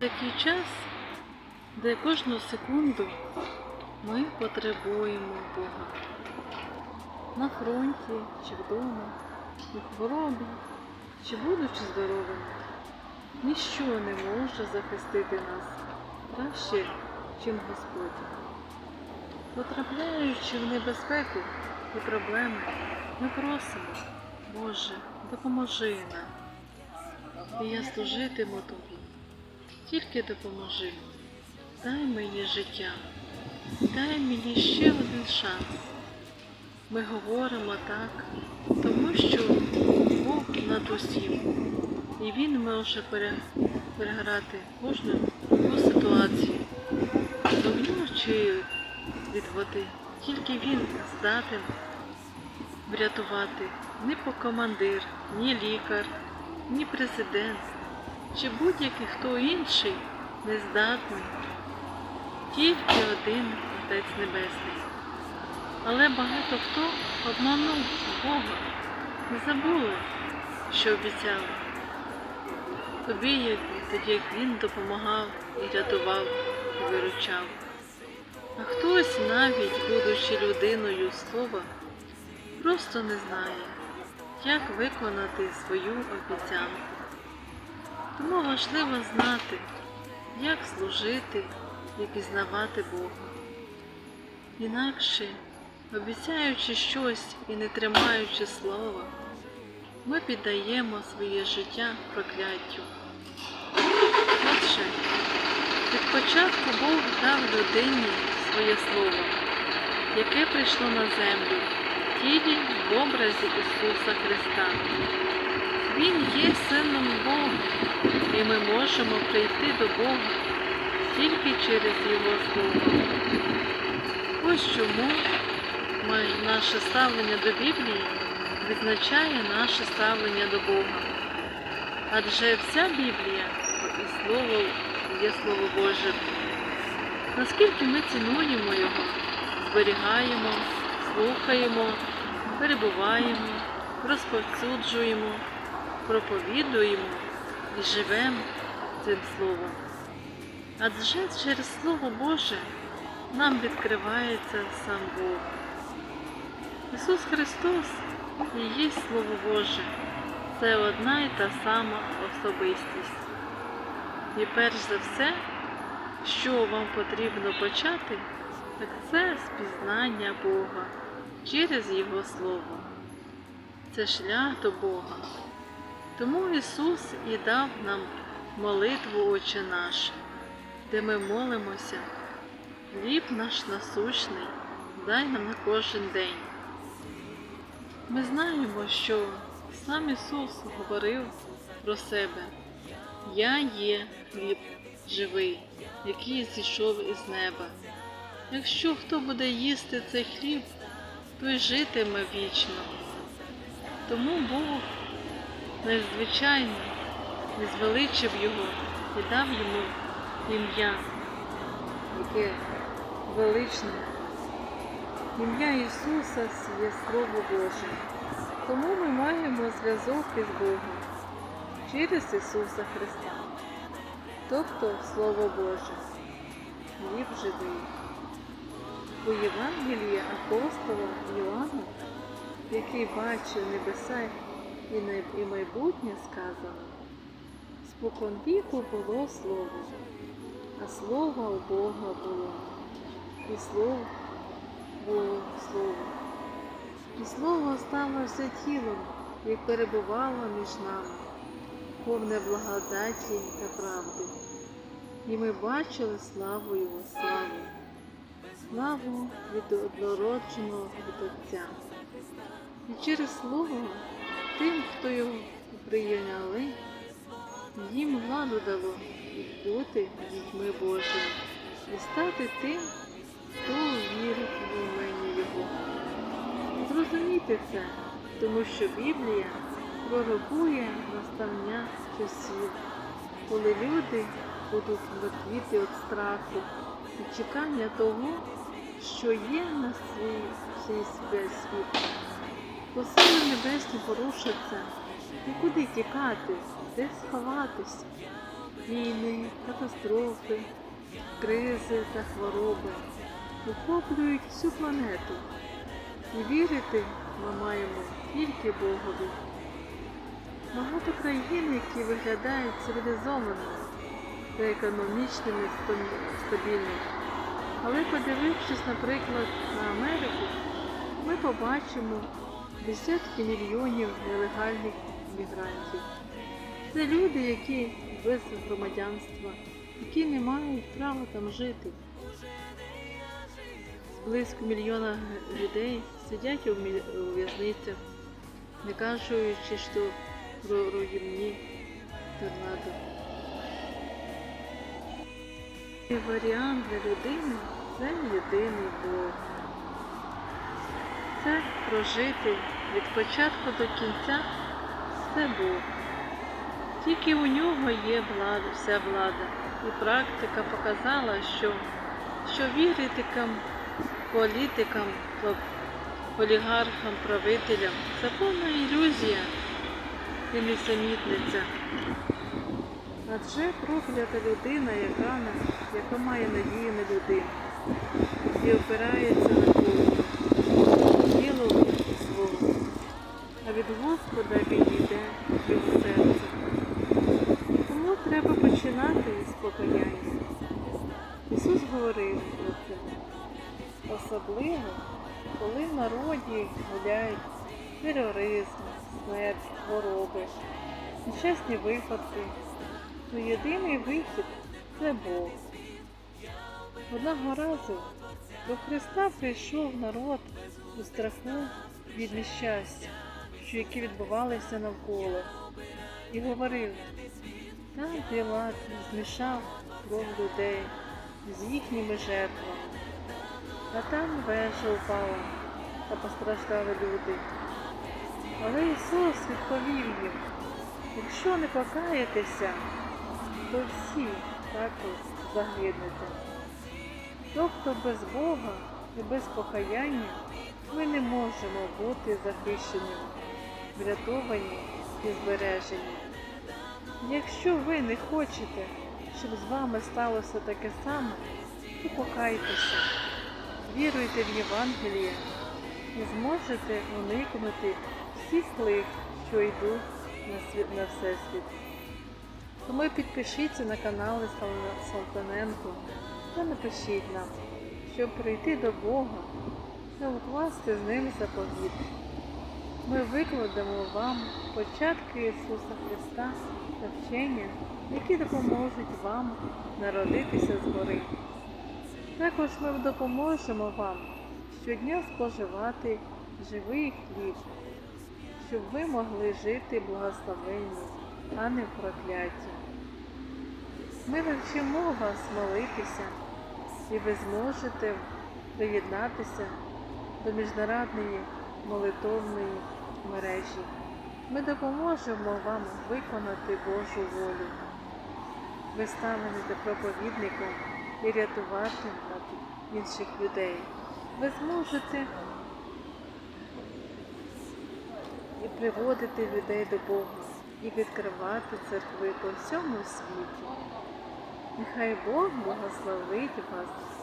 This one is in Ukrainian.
Такий час, де кожну секунду ми потребуємо Бога. На фронті чи вдома, у хворобі, чи будучи здоровими. Ніщо не може захистити нас краще, чим Господь. Потрапляючи в небезпеку і проблеми, ми просимо, Боже, допоможи нам. І я служитиму тобі. Тільки допоможи. Дай мені життя, дай мені ще один шанс. Ми говоримо так, тому що Бог над усім. І Він може переграти кожну таку ситуацію. З вогню чи від води. Тільки він здатен врятувати ні по командир, ні лікар, ні президент, чи будь-який хто інший не здатний. Тільки один Отець Небесний. Але багато хто обманув Бога, не забули, що обіцяли. Тобі, як, тоді як він допомагав і рятував, і виручав. А хтось, навіть будучи людиною слова, просто не знає, як виконати свою обіцянку. Тому важливо знати, як служити і пізнавати Бога. Інакше, обіцяючи щось і не тримаючи слова, ми піддаємо своє життя прокляттю. Отже, від початку Бог дав людині своє слово, яке прийшло на землю тілі в образі Ісуса Христа. Він є сином Бога, і ми можемо прийти до Бога тільки через Його Слово. Ось чому наше ставлення до Біблії визначає наше ставлення до Бога. Адже вся Біблія і Слово є Слово Боже. Наскільки ми цінуємо Його, зберігаємо, слухаємо, перебуваємо, розповсюджуємо, проповідуємо і живемо цим Словом. Адже через Слово Боже нам відкривається сам Бог. Ісус Христос і є Слово Боже. Це одна і та сама особистість. І перш за все, що вам потрібно почати, так це спізнання Бога через Його Слово. Це шлях до Бога. Тому Ісус і дав нам молитву Отче наш, де ми молимося. Хліб наш насущний, дай нам на кожен день. Ми знаємо, що сам Ісус говорив про себе. Я є хліб живий, який зійшов із неба. Якщо хто буде їсти цей хліб, той житиме вічно. Тому Бог незвичайно звеличив його і дав йому ім'я, яке величне. Ім'я Ісуса є Слово Боже. Тому ми маємо зв'язок із Богом через Ісуса Христа, тобто Слово Боже, хліб живий. У Євангелії апостола Іоанна, який бачив небеса і майбутнє, сказано, спокон віку було Слово, а Слово у Бога було, і Слово було Слово. І Слово сталося тілом, і перебувало між нами, повне благодаті та правди. І ми бачили славу Його славу, славу від однородженого від Отця. І через Слово тим, хто його прийняли, їм владу дало бути дітьми Божими і стати тим, хто вірить в імені Його. Зрозумійте це, тому що Біблія пророкує настання часів, коли люди будуть мертвіти від страху і чекання того, що є на свій, свій світ. Бо сили небесні порушаться, і куди тікати, де сховатися. війни, катастрофи, кризи та хвороби охоплюють всю планету. І вірити ми маємо тільки Богові. Багато країн, які виглядають цивілізованими та економічними стабільними. Але подивившись, наприклад, на Америку, ми побачимо десятки мільйонів нелегальних мігрантів. Це люди, які без громадянства, які не мають права там жити. Близько мільйона людей сидять у в'язницях, не кажучи, що про руїнні торнадо. І варіант для людини це єдиний Бог. Це прожити від початку до кінця це Бог. Тільки у нього є влада, вся влада. І практика показала, що, що віритикам, політикам, олігархам, правителям це повна ілюзія і несамітниця. Адже проклята людина, яка, яка має надію на людину і опирається на народі гуляють тероризм, смерть, хвороби, нещасні випадки, то єдиний вихід це Бог. Одного разу до Христа прийшов народ у страху від нещастя, що які відбувалися навколо, і говорив, там Пілат змішав кров людей з їхніми жертвами, а там вежа упала та постраждали люди. Але Ісус відповів їм, якщо не покаєтеся, то всі також загинете. Тобто без Бога і без покаяння ми не можемо бути захищеними, врятовані і збережені. Якщо ви не хочете, щоб з вами сталося таке саме, то покайтеся, віруйте в Євангеліє і зможете уникнути всіх лих, що йдуть на, світ, на всесвіт. Тому підпишіться на канали Сал- Салтаненко та напишіть нам, щоб прийти до Бога та укласти з ним заповіт. Ми викладемо вам початки Ісуса Христа та вчення, які допоможуть вам народитися згори. Також ми допоможемо вам щодня споживати живий хліб, щоб ви могли жити благословенні, а не в прокляті. Ми навчимо вас молитися, і ви зможете приєднатися до міжнародної молитовної мережі. Ми допоможемо вам виконати Божу волю. Ви станете проповідником і рятуватимете інших людей. Ви зможете і приводити людей до Бога і відкривати церкви по всьому світі. Нехай Бог благословить вас